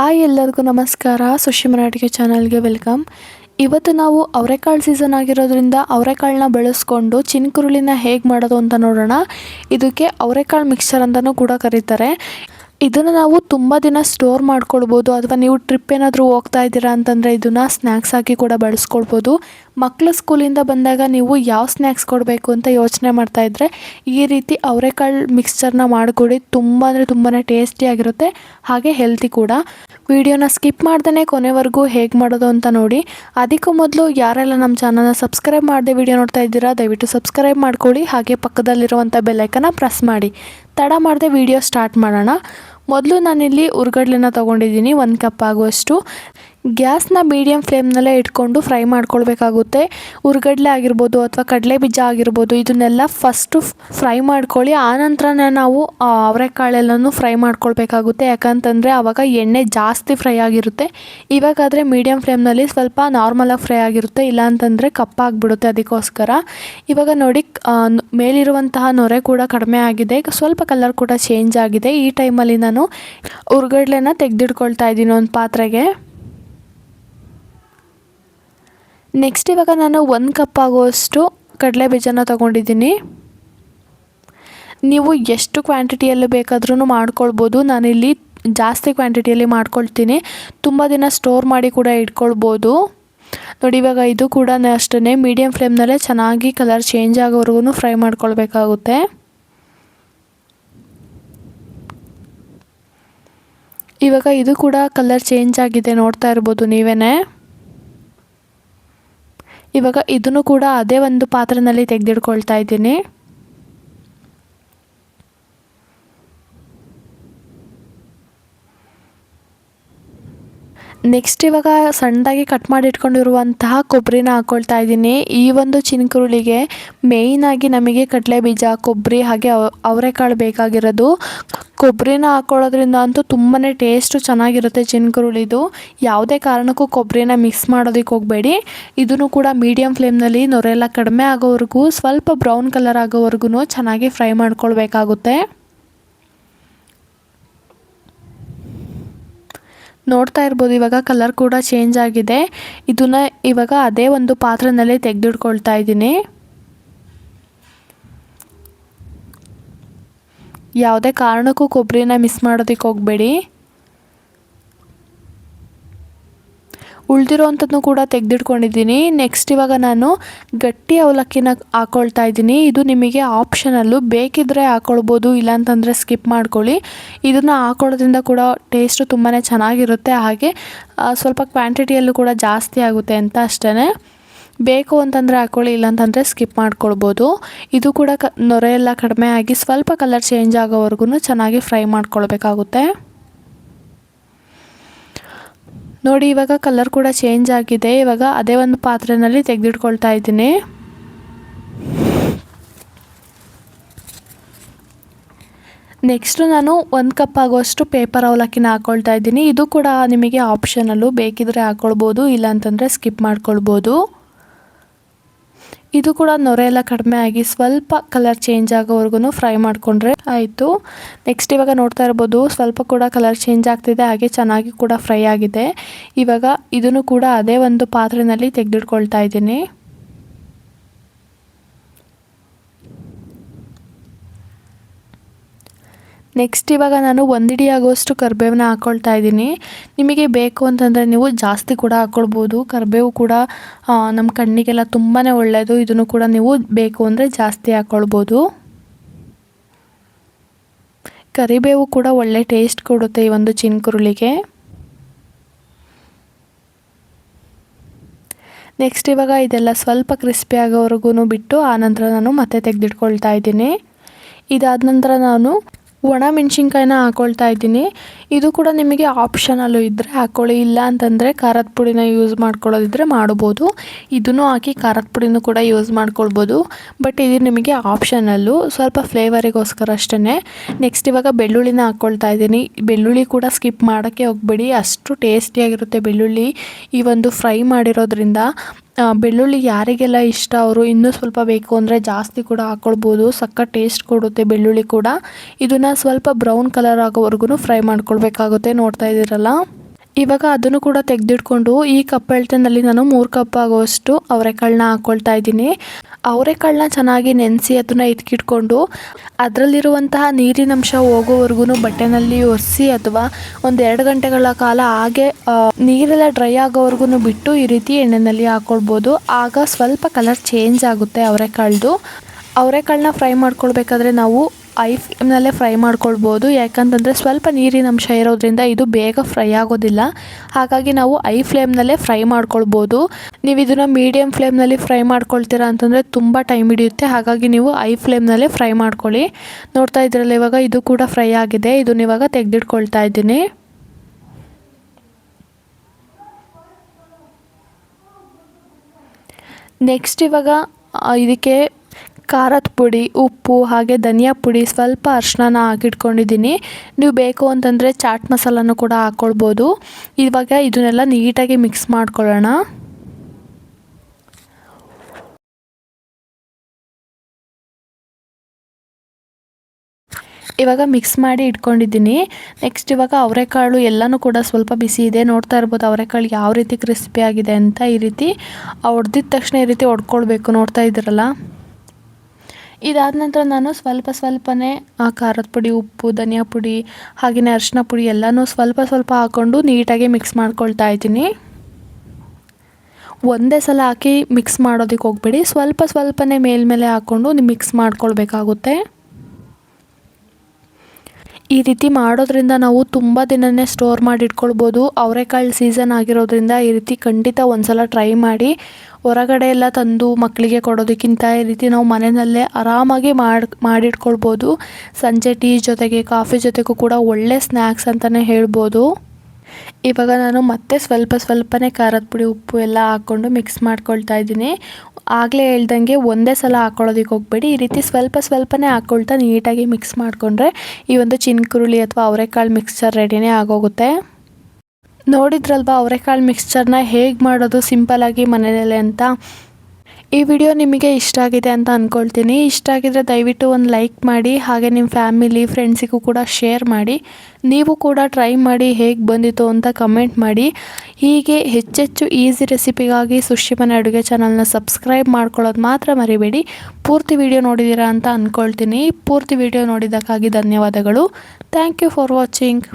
Hi ಎಲ್ಲರಿಗೂ ನಮಸ್ಕಾರ. ಸುಶಿ ಮರಾಠಿಗೆ ಚಾನಲ್ಗೆ ವೆಲ್ಕಮ್. ಇವತ್ತು ನಾವು ಅವರೆಕಾಳು ಸೀಸನ್ ಆಗಿರೋದ್ರಿಂದ ಅವರೆಕಾಳನ್ನ ಬೆಳೆಸ್ಕೊಂಡು ಚಿನ್ಕುರುಳಿನ ಹೇಗೆ ಮಾಡೋದು ಅಂತ ನೋಡೋಣ. ಇದಕ್ಕೆ ಅವರೆಕಾಳು ಮಿಕ್ಸರ್ ಅಂತಲೂ ಕೂಡ ಕರೀತಾರೆ. ಇದನ್ನು ನಾವು ತುಂಬ ದಿನ ಸ್ಟೋರ್ ಮಾಡ್ಕೊಳ್ಬೋದು ಅಥವಾ ನೀವು ಟ್ರಿಪ್ ಏನಾದರೂ ಹೋಗ್ತಾ ಇದ್ದೀರಾ ಅಂತಂದರೆ ಇದನ್ನು ಸ್ನ್ಯಾಕ್ಸ್ ಆಗಿ ಕೂಡ ಬಳಸ್ಕೊಳ್ಬೋದು. ಮಕ್ಕಳು ಸ್ಕೂಲಿಂದ ಬಂದಾಗ ನೀವು ಯಾವ ಸ್ನ್ಯಾಕ್ಸ್ ಕೊಡಬೇಕು ಅಂತ ಯೋಚನೆ ಮಾಡ್ತಾಯಿದ್ರೆ ಈ ರೀತಿ ಅವರೆಕಾಳು ಮಿಕ್ಸ್ಚರ್ನ ಮಾಡಿಕೊಡಿ, ತುಂಬ ಅಂದರೆ ತುಂಬಾ ಟೇಸ್ಟಿಯಾಗಿರುತ್ತೆ ಹಾಗೆ ಹೆಲ್ತಿ ಕೂಡ. ವಿಡಿಯೋನ ಸ್ಕಿಪ್ ಮಾಡ್ದೇ ಕೊನೆವರೆಗೂ ಹೇಗೆ ಮಾಡೋದು ಅಂತ ನೋಡಿ. ಅದಕ್ಕೂ ಮೊದಲು ಯಾರೆಲ್ಲ ನಮ್ಮ ಚಾನಲ್ನ ಸಬ್ಸ್ಕ್ರೈಬ್ ಮಾಡದೆ ವಿಡಿಯೋ ನೋಡ್ತಾ ಇದ್ದೀರಾ, ದಯವಿಟ್ಟು ಸಬ್ಸ್ಕ್ರೈಬ್ ಮಾಡ್ಕೊಳ್ಳಿ ಹಾಗೆ ಪಕ್ಕದಲ್ಲಿರುವಂಥ ಬೆಲ್ಲೈಕನ್ನ ಪ್ರೆಸ್ ಮಾಡಿ. ತಡ ಮಾಡದೆ ವಿಡಿಯೋ ಸ್ಟಾರ್ಟ್ ಮಾಡೋಣ. ಮೊದಲು ನಾನಿಲ್ಲಿ ಉರ್ಗಡ್ಲೆನ ತೊಗೊಂಡಿದ್ದೀನಿ ಒಂದು ಕಪ್ ಆಗುವಷ್ಟು. ಗ್ಯಾಸ್ನ ಮೀಡಿಯಮ್ ಫ್ಲೇಮ್ನಲ್ಲೇ ಇಟ್ಕೊಂಡು ಫ್ರೈ ಮಾಡ್ಕೊಳ್ಬೇಕಾಗುತ್ತೆ. ಉರ್ಗಡ್ಲೆ ಆಗಿರ್ಬೋದು ಅಥವಾ ಕಡಲೆ ಬೀಜ ಆಗಿರ್ಬೋದು, ಇದನ್ನೆಲ್ಲ ಫಸ್ಟು ಫ್ರೈ ಮಾಡ್ಕೊಳ್ಳಿ. ಆನಂತರನೇ ನಾವು ಅವರೆಕಾಳೆಲ್ಲನೂ ಫ್ರೈ ಮಾಡ್ಕೊಳ್ಬೇಕಾಗುತ್ತೆ. ಯಾಕಂತಂದರೆ ಆವಾಗ ಎಣ್ಣೆ ಜಾಸ್ತಿ ಫ್ರೈ ಆಗಿರುತ್ತೆ. ಇವಾಗಾದರೆ ಮೀಡಿಯಮ್ ಫ್ಲೇಮ್ನಲ್ಲಿ ಸ್ವಲ್ಪ ನಾರ್ಮಲಾಗಿ ಫ್ರೈ ಆಗಿರುತ್ತೆ. ಇಲ್ಲಾಂತಂದರೆ ಕಪ್ಪಾಗಿಬಿಡುತ್ತೆ ಅದಕ್ಕೋಸ್ಕರ. ಇವಾಗ ನೋಡಿ ಮೇಲಿರುವಂತಹ ನೊರೆ ಕೂಡ ಕಡಿಮೆ ಆಗಿದೆ. ಸ್ವಲ್ಪ ಕಲರ್ ಕೂಡ ಚೇಂಜ್ ಆಗಿದೆ. ಈ ಟೈಮಲ್ಲಿ ನಾನು ಉರ್ಗಡ್ಲೆನ ತೆಗೆದಿಟ್ಕೊಳ್ತಾ ಇದ್ದೀನಿ ಒಂದು ಪಾತ್ರೆಗೆ. ನೆಕ್ಸ್ಟ್ ಇವಾಗ ನಾನು ಒಂದು ಕಪ್ ಆಗುವಷ್ಟು ಕಡಲೆ ಬೀಜನ ತೊಗೊಂಡಿದ್ದೀನಿ. ನೀವು ಎಷ್ಟು ಕ್ವಾಂಟಿಟಿಯಲ್ಲಿ ಬೇಕಾದ್ರೂ ಮಾಡ್ಕೊಳ್ಬೋದು. ನಾನಿಲ್ಲಿ ಜಾಸ್ತಿ ಕ್ವಾಂಟಿಟಿಯಲ್ಲಿ ಮಾಡ್ಕೊಳ್ತೀನಿ. ತುಂಬ ದಿನ ಸ್ಟೋರ್ ಮಾಡಿ ಕೂಡ ಇಟ್ಕೊಳ್ಬೋದು. ನೋಡಿ, ಇವಾಗ ಇದು ಕೂಡ ಅಷ್ಟೇ ಮೀಡಿಯಮ್ ಫ್ಲೇಮ್ನಲ್ಲೇ ಚೆನ್ನಾಗಿ ಕಲರ್ ಚೇಂಜ್ ಆಗೋವರೆಗೂ ಫ್ರೈ ಮಾಡ್ಕೊಳ್ಬೇಕಾಗುತ್ತೆ. ಇವಾಗ ಇದು ಕೂಡ ಕಲರ್ ಚೇಂಜ್ ಆಗಿದೆ ನೋಡ್ತಾ ಇರ್ಬೋದು ನೀವೇ ಇವಾಗ ಇದನ್ನು ಕೂಡ ಅದೇ ಒಂದು ಪಾತ್ರನಲ್ಲಿ ತೆಗೆದಿಡ್ಕೊಳ್ತಾ ಇದ್ದೀನಿ. ನೆಕ್ಸ್ಟ್ ಇವಾಗ ಸಣ್ಣದಾಗಿ ಕಟ್ ಮಾಡಿ ಇಟ್ಕೊಂಡಿರುವಂತಹ ಕೊಬ್ಬರಿನ ಹಾಕ್ಕೊಳ್ತಾ ಇದ್ದೀನಿ. ಈ ಒಂದು ಚಿನ್ಕುರುಳಿಗೆ ಮೇಯ್ನಾಗಿ ನಮಗೆ ಕಡಲೆ ಬೀಜ ಕೊಬ್ಬರಿ ಹಾಗೆ ಅವ- ಅವರೆಕಾಳು ಬೇಕಾಗಿರೋದು. ಕೊಬ್ಬರಿನ ಹಾಕ್ಕೊಳ್ಳೋದ್ರಿಂದ ಅಂತೂ ತುಂಬಾ ಟೇಸ್ಟು ಚೆನ್ನಾಗಿರುತ್ತೆ ಚಿನ್ಕುರುಳಿದು. ಯಾವುದೇ ಕಾರಣಕ್ಕೂ ಕೊಬ್ಬರಿನ ಮಿಕ್ಸ್ ಮಾಡೋದಕ್ಕೆ ಹೋಗಬೇಡಿ. ಇದನ್ನು ಕೂಡ ಮೀಡಿಯಮ್ ಫ್ಲೇಮ್ನಲ್ಲಿ ನೊರೆಲ್ಲ ಕಡಿಮೆ ಆಗೋವರೆಗೂ, ಸ್ವಲ್ಪ ಬ್ರೌನ್ ಕಲರ್ ಆಗೋವರೆಗೂ ಚೆನ್ನಾಗಿ ಫ್ರೈ ಮಾಡ್ಕೊಳ್ಬೇಕಾಗುತ್ತೆ. ನೋಡ್ತಾ ಇರ್ಬೋದು, ಇವಾಗ ಕಲರ್ ಕೂಡ ಚೇಂಜ್ ಆಗಿದೆ. ಇದನ್ನ ಇವಾಗ ಅದೇ ಒಂದು ಪಾತ್ರನಲ್ಲಿ ತೆಗೆದಿಟ್ಕೊಳ್ತಾ ಇದ್ದೀನಿ. ಯಾವುದೇ ಕಾರಣಕ್ಕೂ ಕೊಬ್ಬರಿನ ಮಿಸ್ ಮಾಡೋದಕ್ಕೆ ಹೋಗಬೇಡಿ. ಉಳಿದಿರೋವಂಥದ್ದು ಕೂಡ ತೆಗೆದಿಟ್ಕೊಂಡಿದ್ದೀನಿ. ನೆಕ್ಸ್ಟ್ ಇವಾಗ ನಾನು ಗಟ್ಟಿ ಅವಲಕ್ಕಿನ ಹಾಕ್ಕೊಳ್ತಾ ಇದ್ದೀನಿ. ಇದು ನಿಮಗೆ ಆಪ್ಷನಲ್ಲು ಬೇಕಿದ್ದರೆ ಹಾಕ್ಕೊಳ್ಬೋದು ಇಲ್ಲಾಂತಂದರೆ ಸ್ಕಿಪ್ ಮಾಡ್ಕೊಳ್ಳಿ. ಇದನ್ನು ಹಾಕೊಳ್ಳೋದ್ರಿಂದ ಕೂಡ ಟೇಸ್ಟು ತುಂಬಾ ಚೆನ್ನಾಗಿರುತ್ತೆ. ಹಾಗೆ ಸ್ವಲ್ಪ ಕ್ವಾಂಟಿಟಿಯಲ್ಲೂ ಕೂಡ ಜಾಸ್ತಿ ಆಗುತ್ತೆ ಅಂತ ಅಷ್ಟೇ ಬೇಕು ಅಂತಂದರೆ ಹಾಕ್ಕೊಳ್ಳಿ ಇಲ್ಲಾಂತಂದರೆ ಸ್ಕಿಪ್ ಮಾಡ್ಕೊಳ್ಬೋದು. ಇದು ಕೂಡ ಕ, ನೊರೆ ಎಲ್ಲ ಕಡಿಮೆ ಆಗಿ ಸ್ವಲ್ಪ ಕಲರ್ ಚೇಂಜ್ ಆಗೋವರೆಗೂ ಚೆನ್ನಾಗಿ ಫ್ರೈ ಮಾಡ್ಕೊಳ್ಬೇಕಾಗುತ್ತೆ. ನೋಡಿ, ಇವಾಗ ಕಲರ್ ಕೂಡ ಚೇಂಜ್ ಆಗಿದೆ. ಇವಾಗ ಅದೇ ಒಂದು ಪಾತ್ರೆಯಲ್ಲಿ ತೆಗೆದಿಟ್ಕೊಳ್ತಾ ಇದ್ದೀನಿ. ನೆಕ್ಸ್ಟು ನಾನು ಒಂದು ಕಪ್ ಆಗುವಷ್ಟು ಪೇಪರ್ ಅವಲಕ್ಕಿನ ಹಾಕ್ಕೊಳ್ತಾ ಇದ್ದೀನಿ. ಇದು ಕೂಡ ನಿಮಗೆ ಆಪ್ಷನಲ್ಲು ಬೇಕಿದ್ರೆ ಹಾಕ್ಕೊಳ್ಬೋದು ಇಲ್ಲಾಂತಂದರೆ ಸ್ಕಿಪ್ ಮಾಡ್ಕೊಳ್ಬೋದು. ಇದು ಕೂಡ ನೊರೆ ಎಲ್ಲ ಕಡಿಮೆ ಆಗಿ ಸ್ವಲ್ಪ ಕಲರ್ ಚೇಂಜ್ ಆಗೋವರೆಗೂ ಫ್ರೈ ಮಾಡಿಕೊಂಡ್ರೆ ಆಯಿತು. ನೆಕ್ಸ್ಟ್ ಇವಾಗ ನೋಡ್ತಾ ಇರ್ಬೋದು, ಸ್ವಲ್ಪ ಕೂಡ ಕಲರ್ ಚೇಂಜ್ ಆಗ್ತಿದೆ, ಹಾಗೆ ಚೆನ್ನಾಗಿ ಕೂಡ ಫ್ರೈ ಆಗಿದೆ. ಇವಾಗ ಇದನ್ನು ಕೂಡ ಅದೇ ಒಂದು ಪಾತ್ರೆಯಲ್ಲಿ ತೆಗೆದಿಟ್ಕೊಳ್ತಾ ಇದ್ದೀನಿ. ನೆಕ್ಸ್ಟ್ ಇವಾಗ ನಾನು ಒಂದಿಡಿ ಆಗೋಷ್ಟು ಕರಿಬೇವನ್ನ ಹಾಕ್ಕೊಳ್ತಾ ಇದ್ದೀನಿ. ನಿಮಗೆ ಬೇಕು ಅಂತಂದರೆ ನೀವು ಜಾಸ್ತಿ ಕೂಡ ಹಾಕ್ಕೊಳ್ಬೋದು ಕರಿಬೇವು ಕೂಡ ನಮ್ಮ ಕಣ್ಣಿಗೆಲ್ಲ ತುಂಬಾ ಒಳ್ಳೆಯದು ಇದನ್ನು ಕೂಡ ನೀವು ಬೇಕು ಅಂದರೆ ಜಾಸ್ತಿ ಹಾಕ್ಕೊಳ್ಬೋದು ಕರಿಬೇವು ಕೂಡ ಒಳ್ಳೆ ಟೇಸ್ಟ್ ಕೊಡುತ್ತೆ ಈ ಒಂದು ಚಿನ್ಕುರುಳಿಗೆ. ನೆಕ್ಸ್ಟ್ ಇವಾಗ ಇದೆಲ್ಲ ಸ್ವಲ್ಪ ಕ್ರಿಸ್ಪಿ ಆಗೋವರೆಗೂ ಬಿಟ್ಟು ಆನಂತರ ನಾನು ಮತ್ತೆ ತೆಗೆದಿಟ್ಕೊಳ್ತಾ ಇದ್ದೀನಿ. ಇದಾದ ನಂತರ ನಾನು ಒಣ ಮೆಣಸಿನ್ಕಾಯಿನ ಹಾಕ್ಕೊಳ್ತಾ ಇದ್ದೀನಿ. ಇದು ಕೂಡ ನಿಮಗೆ ಆಪ್ಷನಲ್ಲು ಇದ್ದರೆ ಹಾಕ್ಕೊಳ್ಳಿ ಇಲ್ಲ ಅಂತಂದರೆ ಖಾರದ ಪುಡಿನ ಯೂಸ್ ಮಾಡ್ಕೊಳ್ಳೋದಿದ್ರೆ ಮಾಡ್ಬೋದು. ಇದನ್ನು ಹಾಕಿ ಖಾರದ ಪುಡಿನೂ ಕೂಡ ಯೂಸ್ ಮಾಡ್ಕೊಳ್ಬೋದು. ಬಟ್ ಇದು ನಿಮಗೆ ಆಪ್ಷನಲ್ಲು ಸ್ವಲ್ಪ ಫ್ಲೇವರಿಗೋಸ್ಕರ ಅಷ್ಟೇ ನೆಕ್ಸ್ಟ್ ಇವಾಗ ಬೆಳ್ಳುಳ್ಳಿನ ಹಾಕ್ಕೊಳ್ತಾ ಇದ್ದೀನಿ. ಬೆಳ್ಳುಳ್ಳಿ ಕೂಡ ಸ್ಕಿಪ್ ಮಾಡೋಕ್ಕೆ ಹೋಗಬೇಡಿ. ಅಷ್ಟು ಟೇಸ್ಟಿಯಾಗಿರುತ್ತೆ ಬೆಳ್ಳುಳ್ಳಿ. ಈ ಒಂದು ಫ್ರೈ ಮಾಡಿರೋದ್ರಿಂದ ಬೆಳ್ಳುಳ್ಳಿ ಯಾರಿಗೆಲ್ಲ ಇಷ್ಟ, ಅವರು ಇನ್ನೂ ಸ್ವಲ್ಪ ಬೇಕು ಅಂದರೆ ಜಾಸ್ತಿ ಕೂಡ ಹಾಕ್ಕೊಳ್ಬೋದು ಸಕ್ಕ ಟೇಸ್ಟ್ ಕೊಡುತ್ತೆ ಬೆಳ್ಳುಳ್ಳಿ ಕೂಡ. ಇದನ್ನು ಸ್ವಲ್ಪ ಬ್ರೌನ್ ಕಲರ್ ಆಗೋವರೆಗೂ ಫ್ರೈ ಮಾಡ್ಕೊಳ್ಬೇಕಾಗುತ್ತೆ. ನೋಡ್ತಾ ಇದ್ದೀರಲ್ಲ? ಇವಾಗ ಅದನ್ನು ಕೂಡ ತೆಗೆದಿಟ್ಕೊಂಡು ಈ ಕಪ್ ನಾನು ಮೂರು ಕಪ್ ಆಗೋಷ್ಟು ಅವರೆಕಾಳನ್ನ ಹಾಕ್ಕೊಳ್ತಾ ಇದ್ದೀನಿ. ಅವರೆಕಾಳನ್ನ ಚೆನ್ನಾಗಿ ನೆನೆಸಿ ಅದನ್ನು ಎತ್ಕಿಟ್ಕೊಂಡು ಅದರಲ್ಲಿರುವಂತಹ ನೀರಿನಂಶ ಹೋಗೋವರೆಗೂ ಬಟ್ಟೆನಲ್ಲಿ ಒರೆಸಿ ಅಥವಾ ಒಂದು ಎರಡು ಗಂಟೆಗಳ ಕಾಲ ಹಾಗೆ ನೀರೆಲ್ಲ ಡ್ರೈ ಆಗೋವರೆಗೂ ಬಿಟ್ಟು ಈ ರೀತಿ ಎಣ್ಣೆಯಲ್ಲಿ ಹಾಕ್ಕೊಳ್ಬೋದು ಆಗ ಸ್ವಲ್ಪ ಕಲರ್ ಚೇಂಜ್ ಆಗುತ್ತೆ ಅವರೆಕಾಳ್ದು. ಅವರೆಕಾಳನ್ನ ಫ್ರೈ ಮಾಡ್ಕೊಳ್ಬೇಕಾದ್ರೆ ನಾವು ಐ ಫ್ಲೇಮ್ನಲ್ಲೇ ಫ್ರೈ ಮಾಡ್ಕೊಳ್ಬೋದು. ಯಾಕಂತಂದರೆ ಸ್ವಲ್ಪ ನೀರಿನ ಅಂಶ ಇರೋದ್ರಿಂದ ಇದು ಬೇಗ ಫ್ರೈ ಆಗೋದಿಲ್ಲ. ಹಾಗಾಗಿ ನಾವು ಐ ಫ್ಲೇಮ್ನಲ್ಲೇ ಫ್ರೈ ಮಾಡ್ಕೊಳ್ಬೋದು. ನೀವು ಇದನ್ನು ಮೀಡಿಯಮ್ ಫ್ಲೇಮ್ನಲ್ಲಿ ಫ್ರೈ ಮಾಡ್ಕೊಳ್ತೀರಾ ಅಂತಂದರೆ ತುಂಬ ಟೈಮ್ ಹಿಡಿಯುತ್ತೆ. ಹಾಗಾಗಿ ನೀವು ಐ ಫ್ಲೇಮ್ನಲ್ಲೇ ಫ್ರೈ ಮಾಡ್ಕೊಳ್ಳಿ. ನೋಡ್ತಾ ಇದ್ರಲ್ಲ ಇವಾಗ ಇದು ಕೂಡ ಫ್ರೈ ಆಗಿದೆ. ಇದನ್ನ ಇವಾಗ ತೆಗೆದಿಟ್ಕೊಳ್ತಾ ಇದ್ದೀನಿ. ನೆಕ್ಸ್ಟ್ ಇವಾಗ ಇದಕ್ಕೆ ಖಾರದ ಪುಡಿ, ಉಪ್ಪು ಹಾಗೆ ಧನಿಯಾ ಪುಡಿ ಸ್ವಲ್ಪ ಅರ್ಶಿನ ಹಾಕಿಟ್ಕೊಂಡಿದ್ದೀನಿ. ನೀವು ಬೇಕು ಅಂತಂದರೆ ಚಾಟ್ ಮಸಾಲನೂ ಕೂಡ ಹಾಕ್ಕೊಳ್ಬೋದು ಇವಾಗ ಇದನ್ನೆಲ್ಲ ನೀಟಾಗಿ ಮಿಕ್ಸ್ ಮಾಡ್ಕೊಳ್ಳೋಣ. ಇವಾಗ ಮಿಕ್ಸ್ ಮಾಡಿ ಇಟ್ಕೊಂಡಿದ್ದೀನಿ. ನೆಕ್ಸ್ಟ್ ಇವಾಗ ಅವರೆಕಾಳು ಎಲ್ಲನೂ ಕೂಡ ಸ್ವಲ್ಪ ಬಿಸಿ ಇದೆ. ನೋಡ್ತಾ ಇರ್ಬೋದು ಅವರೆಕಾಳು ಯಾವ ರೀತಿ ಕ್ರಿಸ್ಪಿ ಆಗಿದೆ ಅಂತ ಈ ರೀತಿ. ಹೊಡೆದಿದ ತಕ್ಷಣ ಈ ರೀತಿ ಹೊಡ್ಕೊಳ್ಬೇಕು ನೋಡ್ತಾ ಇದ್ದೀರಲ್ಲ? ಇದಾದ ನಂತರ ನಾನು ಸ್ವಲ್ಪ ಸ್ವಲ್ಪನೇ ಆ ಖಾರದ ಪುಡಿ, ಉಪ್ಪು, ಧನಿಯಾ ಪುಡಿ ಹಾಗೆಯೇ ಅರಿಶಿನ ಪುಡಿ ಎಲ್ಲನೂ ಸ್ವಲ್ಪ ಸ್ವಲ್ಪ ಹಾಕ್ಕೊಂಡು ನೀಟಾಗಿ ಮಿಕ್ಸ್ ಮಾಡ್ಕೊಳ್ತಾ ಇದ್ದೀನಿ. ಒಂದೇ ಸಲ ಹಾಕಿ ಮಿಕ್ಸ್ ಮಾಡೋದಕ್ಕೆ ಹೋಗಬೇಡಿ. ಸ್ವಲ್ಪ ಸ್ವಲ್ಪನೇ ಮೇಲ್ಮೇಲೆ ಹಾಕ್ಕೊಂಡು ನೀವು ಮಿಕ್ಸ್ ಮಾಡ್ಕೊಳ್ಬೇಕಾಗುತ್ತೆ. ಈ ರೀತಿ ಮಾಡೋದ್ರಿಂದ ನಾವು ತುಂಬ ದಿನನೇ ಸ್ಟೋರ್ ಮಾಡಿ ಇಟ್ಕೊಳ್ಬೋದು. ಅವರೆಕಾಳು ಸೀಸನ್ ಆಗಿರೋದ್ರಿಂದ ಈ ರೀತಿ ಖಂಡಿತ ಒಂದ್ಸಲ ಟ್ರೈ ಮಾಡಿ. ಹೊರಗಡೆ ಎಲ್ಲ ತಂದು ಮಕ್ಕಳಿಗೆ ಕೊಡೋದಕ್ಕಿಂತ ಈ ರೀತಿ ನಾವು ಮನೆಯಲ್ಲೇ ಆರಾಮಾಗಿ ಮಾಡಿ, ಮಾಡಿಟ್ಕೊಳ್ಬೋದು. ಸಂಜೆ ಟೀ ಜೊತೆಗೆ ಕಾಫಿ ಜೊತೆಗೂ ಕೂಡ ಒಳ್ಳೆ ಸ್ನ್ಯಾಕ್ಸ್ ಅಂತಲೇ ಹೇಳ್ಬೋದು. ಇವಾಗ ನಾನು ಮತ್ತೆ ಸ್ವಲ್ಪ ಸ್ವಲ್ಪನೇ ಖಾರದ ಪುಡಿ, ಉಪ್ಪು ಎಲ್ಲ ಹಾಕ್ಕೊಂಡು ಮಿಕ್ಸ್ ಮಾಡ್ಕೊಳ್ತಾ ಇದ್ದೀನಿ. ಆಗಲೇ ಹೇಳ್ದಂಗೆ ಒಂದೇ ಸಲ ಹಾಕ್ಕೊಳ್ಳೋದಕ್ಕೆ ಹೋಗಬೇಡಿ. ಈ ರೀತಿ ಸ್ವಲ್ಪ ಸ್ವಲ್ಪನೇ ಹಾಕ್ಕೊಳ್ತಾ ನೀಟಾಗಿ ಮಿಕ್ಸ್ ಮಾಡಿಕೊಂಡ್ರೆ ಈ ಒಂದು ಚಿನ್ಕುರುಳಿ ಅಥವಾ ಅವರೆಕಾಳು ಮಿಕ್ಸ್ಚರ್ ರೆಡಿನೇ ಆಗೋಗುತ್ತೆ. ನೋಡಿದ್ರಲ್ವಾ ಅವರೆಕಾಳು ಮಿಕ್ಸ್ಚರ್ನ ಹೇಗೆ ಮಾಡೋದು ಸಿಂಪಲ್ಲಾಗಿ ಮನೆಯಲ್ಲೇ ಅಂತ? ಈ ವಿಡಿಯೋ ನಿಮಗೆ ಇಷ್ಟ ಆಗಿದೆ ಅಂತ ಅಂದ್ಕೊಳ್ತೀನಿ ಇಷ್ಟ ಆಗಿದ್ರೆ ದಯವಿಟ್ಟು ಒಂದು ಲೈಕ್ ಮಾಡಿ, ಹಾಗೆ ನಿಮ್ಮ ಫ್ಯಾಮಿಲಿ, ಫ್ರೆಂಡ್ಸಿಗೂ ಕೂಡ ಶೇರ್ ಮಾಡಿ. ನೀವು ಕೂಡ ಟ್ರೈ ಮಾಡಿ ಹೇಗೆ ಬಂದಿತ್ತು ಅಂತ ಕಮೆಂಟ್ ಮಾಡಿ. ಹೀಗೆ ಹೆಚ್ಚೆಚ್ಚು ಈಸಿ ರೆಸಿಪಿಗಾಗಿ ಸುಶಿಮನೆ ಅಡುಗೆ ಚಾನಲ್ನ ಸಬ್ಸ್ಕ್ರೈಬ್ ಮಾಡ್ಕೊಳ್ಳೋದು ಮಾತ್ರ ಮರಿಬೇಡಿ. ಪೂರ್ತಿ ವಿಡಿಯೋ ನೋಡಿದ್ದೀರಾ ಅಂತ ಅಂದ್ಕೊಳ್ತೀನಿ ಪೂರ್ತಿ ವಿಡಿಯೋ ನೋಡಿದ್ದಕ್ಕಾಗಿ ಧನ್ಯವಾದಗಳು. Thank you for watching.